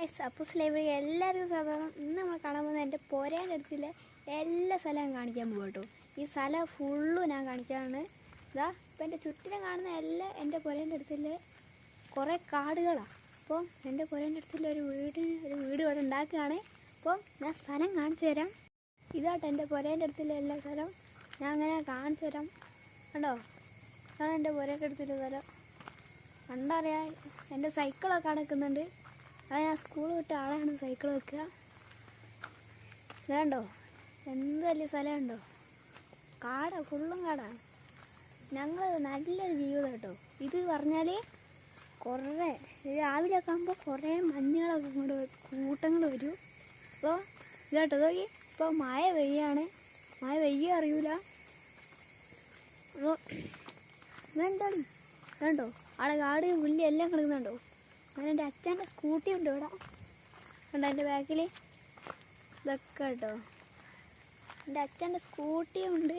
Appus library എല്ലാവർക്കും സാധാരണ ഇന്ന് നമ്മൾ കാണാൻ പോകുന്നത് എന്റെ പോരേന്റെ അടുത്തിലെ എല്ലാ സ്ഥലവും കാണിക്കാൻ പോകും ഈ സ്ഥലം ഫുള്ളും ഞാൻ കാണിക്കാനാണ് ഇതാ ഇപ്പം എന്റെ ചുറ്റിനും കാണുന്ന എല്ലാ എന്റെ പുരേന്റെ അടുത്തിലെ കുറേ കാടുകളാണ് അപ്പം എന്റെ പുരേന്റെ അടുത്തുള്ള ഒരു വീട് ഒരു വീട് ഇവിടെ ഉണ്ടാക്കുകയാണ്. അപ്പം ഞാൻ സ്ഥലം കാണിച്ചു തരാം. ഇതാട്ടോ എന്റെ പുരേന്റെ അടുത്തുള്ള എല്ലാ സ്ഥലം. ഞാൻ അങ്ങനെ കാണിച്ചു തരാം. കണ്ടോ? ഇതാണ് എന്റെ പുരേന്റെ അടുത്തുള്ള സ്ഥലം. കണ്ടറിയാം എന്റെ സൈക്കിളൊക്കെ അടക്കുന്നുണ്ട് ആ സ്കൂൾ വിട്ട ആളാണ് സൈക്കിൾ വെക്കുക. ഇതാണ്ടോ? എന്ത് വലിയ സ്ഥലമുണ്ടോ? കാട ഫുള്ളും കാടാണ് ഞങ്ങൾ നല്ലൊരു ജീവിതം കേട്ടോ. ഇത് പറഞ്ഞാൽ കുറേ രാവിലെ ഒക്കെ ആകുമ്പോൾ കുറേ മഞ്ഞുകളൊക്കെ ഇങ്ങോട്ട് കൂട്ടങ്ങൾ വരും. അപ്പോൾ ഇതാട്ടോ നോക്കി ഇപ്പോൾ മഴ പെയ്യാണ്. മഴ പെയ്യ അറിയൂല. അപ്പോൾ ഇതെന്താണ്? ഇതുണ്ടോ? അവിടെ കാട് പുല്ല് എല്ലാം കിടക്കുന്നുണ്ടോ? അങ്ങനെ എന്റെ അച്ഛന്റെ സ്കൂട്ടി ഉണ്ട് ഇവിടെ. കണ്ടോ എന്റെ ബാക്കിൽ ഇതൊക്കെ കേട്ടോ എന്റെ അച്ഛന്റെ സ്കൂട്ടി ഉണ്ട്.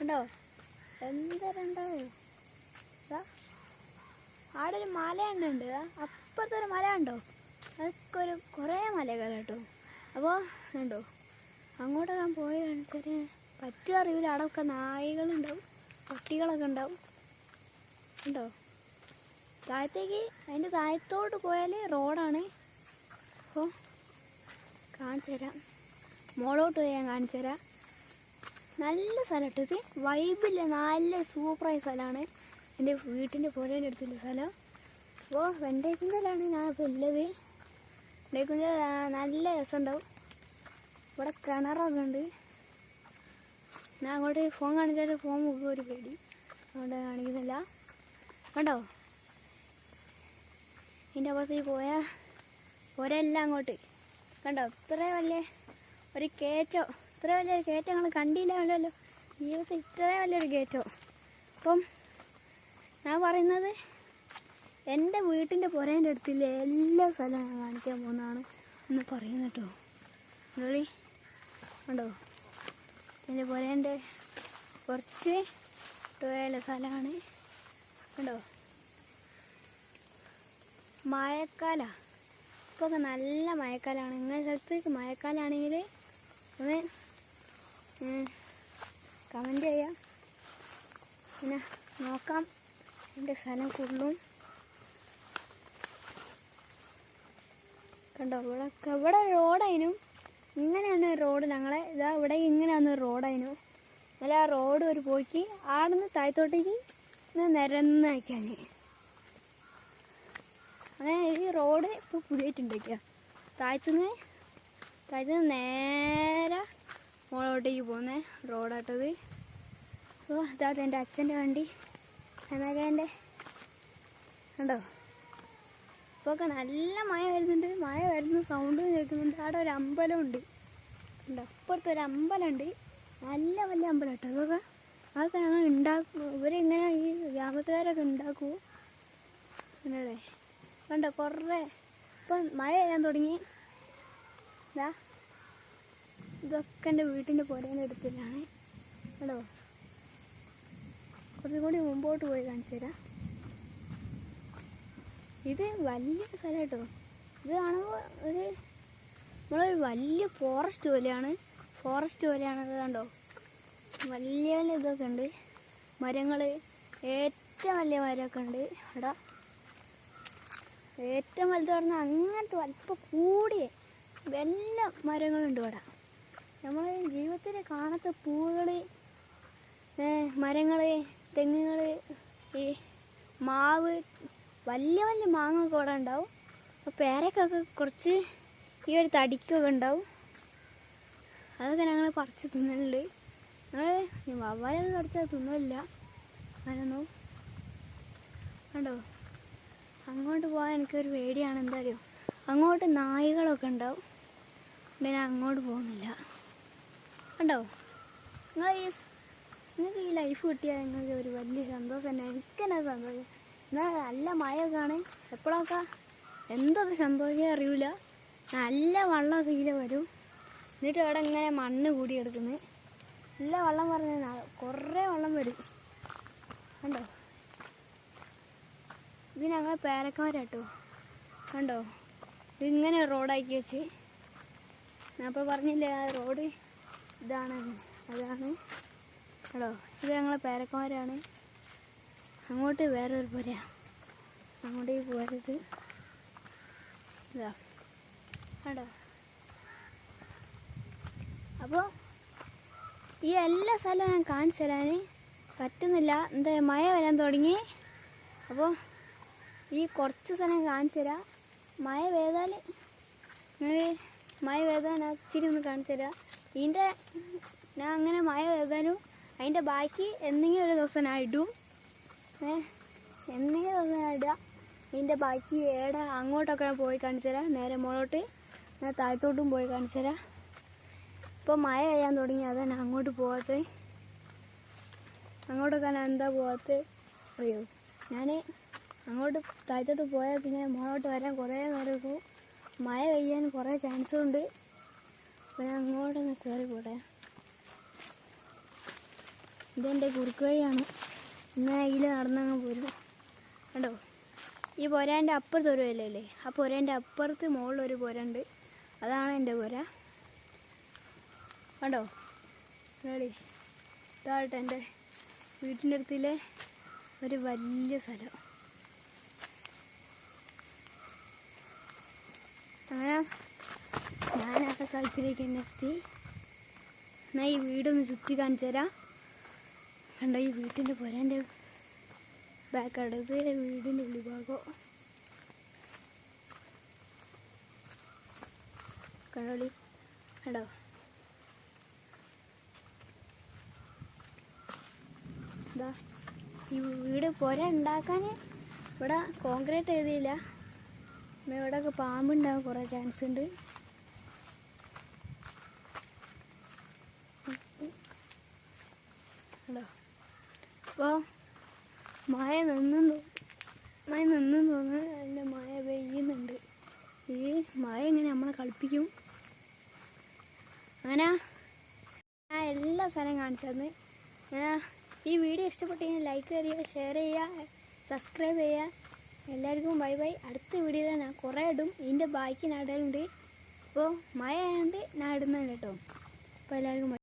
ഉണ്ടോ എന്തരണ്ടോ ഇതാ. ആടെ ഒരു മല ഉണ്ട് അപ്പുറത്തെ ഒരു മല ഉണ്ടോ അതൊക്കെ ഒരു കുറേ മലകൾ കേട്ടോ. അപ്പോൾ ഉണ്ടോ അങ്ങോട്ട് ഞാൻ പോയി കാണിച്ചാൽ പറ്റും അറിയില്ല. അവിടെയൊക്കെ നായകളുണ്ടാവും പട്ടികളൊക്കെ ഉണ്ടാവും. ഉണ്ടോ താഴത്തേക്ക് അതിന്റെ താഴത്തോട്ട് പോയാൽ റോഡാണ്. അപ്പോൾ കാണിച്ചു തരാം. മോളോട്ട് പോയി ഞാൻ കാണിച്ചു തരാം. നല്ല സ്ഥലം കേട്ടോ ഇത്. വൈബില്ല നല്ല സൂപ്പറായ സ്ഥലമാണ്. എന്റെ വീട്ടിന്റെ പുരേന്റെ അടുത്തുള്ള സ്ഥലം. അപ്പോൾ വെണ്ടേക്കുന്തലാണ് ഞാൻ ഇപ്പോൾ ഉള്ളത് വെണ്ടേക്കുന്തൽ നല്ല രസമുണ്ടാവും. ഇവിടെ കിണറൊക്കെ ഉണ്ട്. ഞാൻ അങ്ങോട്ട് ഫോൺ കാണിച്ചാൽ ഫോൺ മുഖം ഒരു പേടി. അതുകൊണ്ട് കാണിക്കുന്നില്ല. കണ്ടോ? ഇതിന്റെ അപ്പുറത്തേക്ക് പോയാൽ ഒരെല്ലാം അങ്ങോട്ട്. കണ്ടോ? ഇത്ര വലിയ ഒരു കയറ്റോ. ഇത്ര വലിയൊരു കയറ്റം ഞങ്ങൾ കണ്ടില്ല കണ്ടില്ലല്ലോ ജീവിതത്തിൽ ഇത്ര വലിയൊരു കയറ്റോ. അപ്പം ഞാൻ പറയുന്നത് എന്റെ വീട്ടിന്റെ പുരേന്റെ അടുത്തില്ല എല്ലാ സ്ഥലവും ഞാൻ കാണിക്കാൻ പോകുന്നതാണ് എന്ന് പറയുന്നത് കേട്ടോ. റെഡി ഉണ്ടോ എന്റെ പുരേന്റെ കുറച്ച് ടോയല സ്ഥലമാണ്. കണ്ടോ? മഴക്കാല. ഇപ്പോൾ ഒക്കെ നല്ല മഴക്കാലമാണ് ഇങ്ങനെ സ്ഥലത്ത് മഴക്കാലമാണെങ്കിൽ ഒന്ന് കമന്റ് ചെയ്യാം. പിന്നെ നോക്കാം. എന്റെ സ്ഥലം കൂടുതലും കണ്ടോ ഇവിടെ ഇവിടെ റോഡായിനും ഇങ്ങനെയാണ് റോഡ് ഞങ്ങളെ ഇതാ ഇവിടെ ഇങ്ങനെയാണ് റോഡായിനു അല്ല ആ റോഡ് ഒരു പോയിക്ക് ആടുന്ന് താഴത്തോട്ടേക്ക് നിരന്നാക്കാൻ അങ്ങനെ ഈ റോഡ് ഇപ്പോൾ പുതിയിട്ടുണ്ടാക്കുക താഴത്തുനിന്ന് താഴത്തുനിന്ന് നേരെ മോളോട്ടേക്ക് പോകുന്ന റോഡാട്ടത് അപ്പോൾ ഇതാട്ടോ എന്റെ അച്ഛന്റെ വണ്ടി. അമേകന്റെ ഉണ്ടോ ഇപ്പോൾ ഒക്കെ നല്ല മഴ വരുന്നുണ്ട്. മഴ വരുന്ന സൗണ്ട് കേൾക്കുന്നുണ്ട്. അവിടെ ഒരു അമ്പലമുണ്ട്. ഉണ്ട് അപ്പുറത്ത് ഒരു അമ്പലമുണ്ട്. നല്ല വലിയ അമ്പലം കേട്ടോ അതൊക്കെ. അതൊക്കെ ഞങ്ങൾ ഉണ്ടാക്കും. ഇവരിങ്ങനെ ഈ ഗ്രാമത്തുകാരൊക്കെ ഉണ്ടാക്കുമോ പിന്നെ കണ്ടോ കുറേ. ഇപ്പം മഴ വരാൻ തുടങ്ങി. ഇതാ ഇതൊക്കെ എന്റെ വീട്ടിന്റെ പുരേന്റെ അടുത്തിലാണ് കണ്ടോ? കുറച്ചും കൂടി മുമ്പോട്ട് പോയി കാണിച്ചു തരാം. ഇത് വലിയ സ്ഥലം കേട്ടോ. ഇത് കാണുമ്പോൾ ഒരു നമ്മളൊരു വലിയ ഫോറസ്റ്റ് പോലെയാണ്. ഫോറസ്റ്റ് പോലെയാണ് ഇത് കണ്ടോ? വലിയ വലിയ ഇതൊക്കെ ഉണ്ട്. മരങ്ങൾ ഏറ്റവും വലിയ മരമൊക്കെ ഉണ്ട്. ഇവിടെ ഏറ്റവും വലുത് പറഞ്ഞാൽ അങ്ങനത്തെ അല്പം കൂടിയ എല്ലാ മരങ്ങളുണ്ട് ഇവിടെ. നമ്മൾ ജീവിതത്തിൽ കാണാത്ത പൂവുകൾ മരങ്ങൾ തെങ്ങുകൾ ഈ മാവ് വലിയ വലിയ മാങ്ങ ഇവിടെ ഉണ്ടാവും. അപ്പോൾ പേരക്കൊക്കെ കുറച്ച് ഈ ഒരു തടിക്കൊക്കെ ഉണ്ടാവും. അതൊക്കെ ഞങ്ങൾ പറിച്ച് തിന്നലുണ്ട്. ഞങ്ങൾ വവ്വാലൊന്നും കടിച്ചാൽ തിന്നില്ല അങ്ങനൊന്നും കണ്ടോ? അങ്ങോട്ട് പോകാൻ എനിക്കൊരു പേടിയാണ്. എന്താ അറിയോ അങ്ങോട്ട് നായകളൊക്കെ ഉണ്ടാവും. പിന്നെ ഞാൻ അങ്ങോട്ട് പോകുന്നില്ല. കണ്ടോ? നിങ്ങൾ ഈ നിങ്ങൾക്ക് ഈ ലൈഫ് കിട്ടിയാൽ നിങ്ങൾക്ക് ഒരു വലിയ സന്തോഷം തന്നെ. എനിക്ക് തന്നെ സന്തോഷം? എന്നാൽ നല്ല മഴയൊക്കെ ആണ്. എപ്പോഴൊക്കെ എന്തൊക്കെ സന്തോഷം അറിയില്ല നല്ല വള്ളം ഇതിൽ വരും. എന്നിട്ട് അവിടെ ഇങ്ങനെ മണ്ണ് കൂടിയെടുക്കുന്നത് നല്ല വള്ളം പറഞ്ഞാൽ കുറേ വള്ളം വരും. കണ്ടോ? ഇത് ഞങ്ങൾ പേരക്കമരാട്ടോ കണ്ടോ? ഇതിങ്ങനെ റോഡാക്കി വെച്ച്. ഞാൻ അപ്പോൾ പറഞ്ഞില്ലേ ആ റോഡ് ഇതാണ് അതാണ്. കേട്ടോ ഇത് ഞങ്ങളെ പേരക്കാരാണ്. അങ്ങോട്ട് വേറൊരു പുര. അങ്ങോട്ടേക്ക് പോരുത്. ഇതാ. കേട്ടോ അപ്പോൾ ഈ എല്ലാ സ്ഥലവും ഞാൻ കാണിച്ചു തരാൻ പറ്റുന്നില്ല. എന്താ മഴ വരാൻ തുടങ്ങി. അപ്പോൾ ഈ കുറച്ച് സ്ഥലം കാണിച്ചു തരാം മഴ പെയ്താൽ മഴ പെയ്താൽ ഞാൻ ഇച്ചിരി ഒന്ന് കാണിച്ചു തരാം ഇതിന്റെ ഞാൻ അങ്ങനെ മഴ പെയ്താലും അതിന്റെ ബാക്കി എന്തെങ്കിലും ഒരു ദിവസം ഞാൻ ഇടും. ഏ എന്തെങ്കിലും ദിവസം ഞാൻ ഇടുക ഇതിന്റെ ബാക്കി ഏടെ അങ്ങോട്ടൊക്കെ പോയി കാണിച്ചു തരാം നേരെ മുകളോട്ട് ഞാൻ താഴത്തോട്ടും പോയി കാണിച്ചു തരാം ഇപ്പോൾ മഴ പെയ്യാൻ തുടങ്ങി അതാണ് അങ്ങോട്ട് പോകാത്തത് അങ്ങോട്ടൊക്കെ ഞാൻ എന്താ പോകാത്തത് അറിയോ ഞാൻ അങ്ങോട്ട് താഴ്ത്തോട്ട് പോയാൽ പിന്നെ മുകളോട്ട് വരാൻ കുറേ നേരം എടുക്കും മഴ പെയ്യാൻ കുറേ ചാൻസുണ്ട്. ഞാൻ അങ്ങോട്ടൊന്ന് കയറി പോട്ടെ ഇതെന്റെ കുറുക്ക് വഴിയാണ് ഇന്ന് ഇതിൽ നടന്നങ്ങ് പോരും കണ്ടോ? ഈ പുരേന്റെ അപ്പുറത്ത് ഒരു വരല്ലേ ആ പുരേന്റെ അപ്പുറത്ത് മുകളിലൊരു പുര ഉണ്ട് അതാണ് എന്റെ പുര. കണ്ടോ? റെഡി. ഇതാകട്ടെ എന്റെ വീട്ടിന്റെ അടുത്തിലെ ഒരു വലിയ സ്ഥലം. ആ സ്ഥലത്തിലേക്ക് തന്നെ എത്തി. എന്നാൽ ഈ വീടൊന്ന് ചുറ്റി കാണിച്ചു തരാം. കണ്ടോ ഈ വീട്ടിന്റെ പുരേന്റെ ബാക്ക് അടുത്ത് വീടിന്റെ ഉള്ളിഭാഗം. കണ്ടോളി കണ്ടോ? ഈ വീട് പുര ഉണ്ടാക്കാൻ ഇവിടെ കോൺക്രീറ്റ് പിന്നെ ഇവിടെയൊക്കെ പാമ്പുണ്ടാവും കുറേ ചാൻസ് ഉണ്ട്. ഹലോ അപ്പോൾ മഴ നിന്നും മഴ നിന്നും തോന്നുന്നു. അതിന്റെ മഴ പെയ്യുന്നുണ്ട്. ഈ മഴ ഇങ്ങനെ നമ്മളെ കളിപ്പിക്കും. അങ്ങനെ ഞാൻ എല്ലാ സ്ഥലവും കാണിച്ചു തന്നെ. ഞാൻ ഈ വീഡിയോ ഇഷ്ടപ്പെട്ടു കഴിഞ്ഞാൽ ലൈക്ക് ചെയ്യുക ഷെയർ ചെയ്യുക സബ്സ്ക്രൈബ് ചെയ്യുക. എല്ലാവർക്കും ബൈ ബൈ. അടുത്ത വീഡിയോയിൽ ഞാൻ കുറേ ഇടും. ഇതിന്റെ ബാക്കി നടലുണ്ട് അപ്പോൾ മഴ ആയതുകൊണ്ട് ഞാൻ ഇടുന്നുണ്ട് കേട്ടോ. അപ്പോൾ എല്ലാവർക്കും.